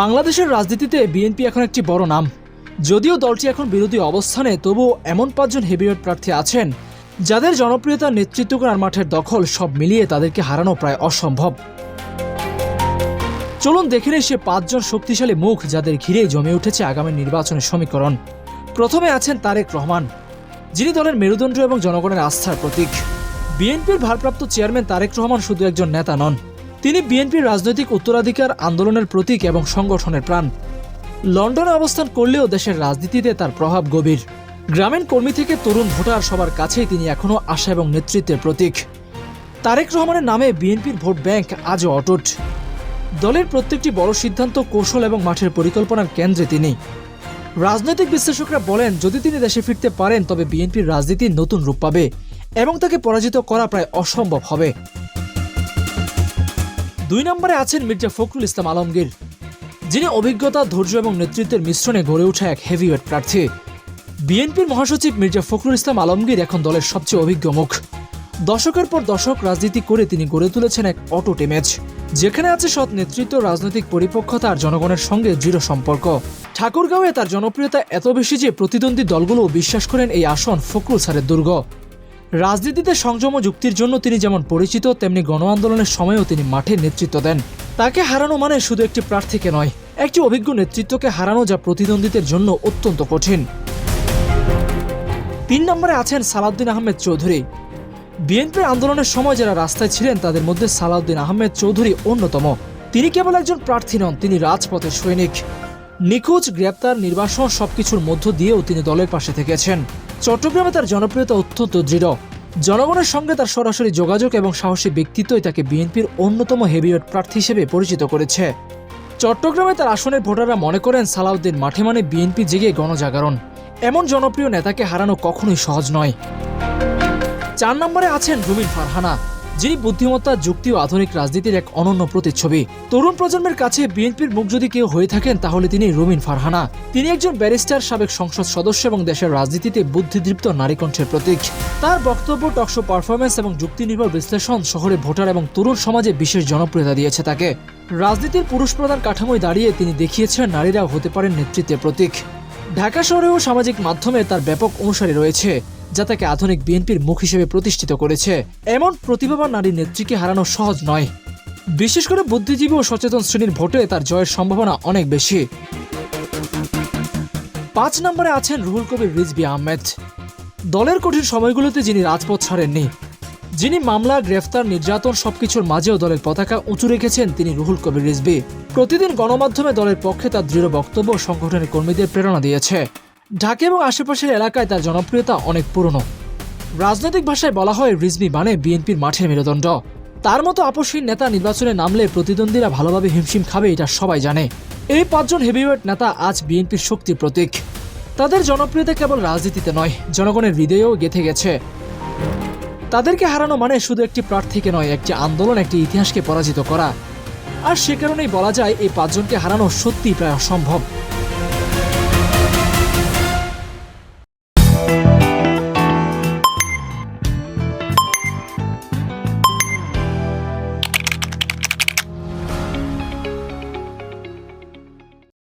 বাংলাদেশের রাজনীতিতে বিএনপি এখন একটি বড় নাম। যদিও দলটি এখন বিরোধী অবস্থানে, তবুও এমন পাঁচজন হেভিওয়েট প্রার্থী আছেন, যাদের জনপ্রিয়তা নেতৃত্ব করার মাঠের দখল সব মিলিয়ে তাদেরকে হারানো প্রায় অসম্ভব। চলুন দেখে নেই সে পাঁচজন শক্তিশালী মুখ যাদের ঘিরে জমে উঠেছে আগামী নির্বাচনের সমীকরণ। প্রথমে আছেন তারেক রহমান, যিনি দলের মেরুদণ্ড এবং জনগণের আস্থার প্রতীক। বিএনপির ভারপ্রাপ্ত চেয়ারম্যান তারেক রহমান শুধু একজন নেতা নন তিনি বিএনপির রাজনৈতিক উত্তরাধিকার আন্দোলনের প্রতীক এবং সংগঠনের প্রাণ। লন্ডনে অবস্থান করলেও দেশের রাজনীতিতে তার প্রভাব গভীর। গ্রামীণ কর্মী থেকে তরুণ ভোটার সবার কাছেই তিনি এখনও আশা এবং নেতৃত্বের প্রতীক। তারেক রহমানের নামে বিএনপির ভোট ব্যাংক আজও অটুট। দলের প্রত্যেকটি বড় সিদ্ধান্ত কৌশল এবং মাঠের পরিকল্পনার কেন্দ্রে তিনি। রাজনৈতিক বিশ্লেষকরা বলেন, যদি তিনি দেশে ফিরতে পারেন, তবে বিএনপির রাজনীতি নতুন রূপ পাবে এবং তাকে পরাজিত করা প্রায় অসম্ভব হবে। দুই নম্বরে আছেন মির্জা ফখরুল ইসলাম আলমগীর, যিনি অভিজ্ঞতা, ধৈর্য এবং নেতৃত্বের মিশ্রণে গড়ে ওঠা এক হেভিওয়েট প্রার্থী। বিএনপির মহাসচিব মির্জা ফখরুল ইসলাম আলমগীর এখন দলের সবচেয়ে অভিজ্ঞ মুখ। দশকের পর দশক রাজনীতি করে তিনি গড়ে তুলেছেন এক অটুট ইমেজ যেখানে আছে সৎ নেতৃত্ব, রাজনৈতিক পরিপক্কতা আর জনগণের সঙ্গে দৃঢ় সম্পর্ক। ঠাকুরগাঁওয়ে তার জনপ্রিয়তা এত বেশি যে প্রতিদ্বন্দ্বী দলগুলো বিশ্বাস করেন এই আসন ফখরুল স্যারের দুর্গ। রাজনীতিতে সংযম ও যুক্তির জন্য তিনি যেমন পরিচিত, তেমনি গণ আন্দোলনের সময়ও তিনি মাঠে নেতৃত্ব দেন। তাকে হারানো মানে শুধু একটি প্রার্থীকে নয়, একটি অভিজ্ঞ নেতৃত্বকে হারানো যা প্রতিদ্বন্দ্বীদের জন্য অত্যন্ত কঠিন। তিন নম্বরে আছেন সালাউদ্দিন আহমেদ চৌধুরী। বিএনপি আন্দোলনের সময় যারা রাস্তায় ছিলেন, তাদের মধ্যে সালাউদ্দিন আহমেদ চৌধুরী অন্যতম। তিনি কেবল একজন প্রার্থী নন, তিনি রাজপথের সৈনিক। নিখোঁজ, গ্রেপ্তার, নির্বাসন সবকিছুর মধ্য দিয়েও তিনি দলের পাশে থেকেছেন। চট্টগ্রামে তার জনপ্রিয়তা অত্যন্ত দৃঢ়। জনগণের সঙ্গে তার সরাসরি যোগাযোগ এবং সাহসী ব্যক্তিত্বই তাকে বিএনপির অন্যতম হেভিওয়েট প্রার্থী হিসেবে পরিচিত করেছে। চট্টগ্রামে তার আসনের ভোটাররা মনে করেন, সালাউদ্দিন মাঠে মানে বিএনপি জেগে গণজাগরণ। এমন জনপ্রিয় নেতাকে হারানো কখনোই সহজ নয়। চার নম্বরে আছেন রুমিন ফারহানা। যিনি বুদ্ধিমত্তা, যুক্তি ও আধুনিক রাজনীতির এক অনন্য প্রতিচ্ছবি। তরুণ প্রজন্মের কাছে বিএনপির মুখ যদি কেউ হয়ে থাকেন, তাহলে তিনি রুমিন ফারহানা। তিনি একজন ব্যারিস্টার, সাবেক সংসদ সদস্য এবং দেশের রাজনীতিতে বুদ্ধিদীপ্ত নারীকণ্ঠের প্রতীক। তার বক্তব্য টকশো পারফরমেন্স এবং যুক্তিনির্ভর বিশ্লেষণ শহরে ভোটার এবং তরুণ সমাজে বিশেষ জনপ্রিয়তা দিয়েছে তাকে। রাজনীতির পুরুষ প্রধান কাঠামোয় দাঁড়িয়ে তিনি দেখিয়েছেন, নারীরাও হতে পারেন নেতৃত্বের প্রতীক। ঢাকা শহরেও সামাজিক মাধ্যমে তার ব্যাপক অনুসারী রয়েছে, যা তাকে আধুনিক বিএনপির মুখ হিসেবে প্রতিষ্ঠিত করেছে। এমন প্রতিভাবান নারী নেত্রীকে হারানো সহজ নয়। বিশেষ করে বুদ্ধিজীবী ও সচেতন শ্রেণির ভোটে তার জয়ের সম্ভাবনা অনেক বেশি। পাঁচ নম্বরে আছেন রুহুল কবির রিজবি আহমেদ। দলের কঠিন সময়গুলোতে যিনি রাজপথ ছাড়েননি যিনি মামলা গ্রেফতার, নির্যাতন সবকিছুর মাঝেও দলের পতাকা উঁচু রেখেছেন তিনি রুহুল কবির রিজবি প্রতিদিন গণমাধ্যমে দলের পক্ষে তার দৃঢ় বক্তব্য সংগঠনের কর্মীদের প্রেরণা দিয়েছে। ঢাকা এবং আশেপাশের এলাকায় তার জনপ্রিয়তা অনেক পুরনো। রাজনৈতিক ভাষায় বলা হয় রিজবি মানে বিএনপির মাঠের মেরুদণ্ড। তার মতো আপসহীন নেতা নির্বাচনে নামলে প্রতিদ্বন্দ্বীরা ভালোভাবে হিমশিম খাবে, এটা সবাই জানে। এই পাঁচজন হেভিওয়েট নেতা আজ বিএনপির শক্তির প্রতীক। তাদের জনপ্রিয়তা কেবল রাজনীতিতে নয়, জনগণের হৃদয়েও গেথে গেছে। তাদেরকে হারানো মানে শুধু একটি প্রার্থীকে নয়, একটি আন্দোলন, একটি ইতিহাসকে পরাজিত করা। আর সে কারণেই বলা যায়, এই পাঁচজনকে হারানো সত্যি প্রায় অসম্ভব।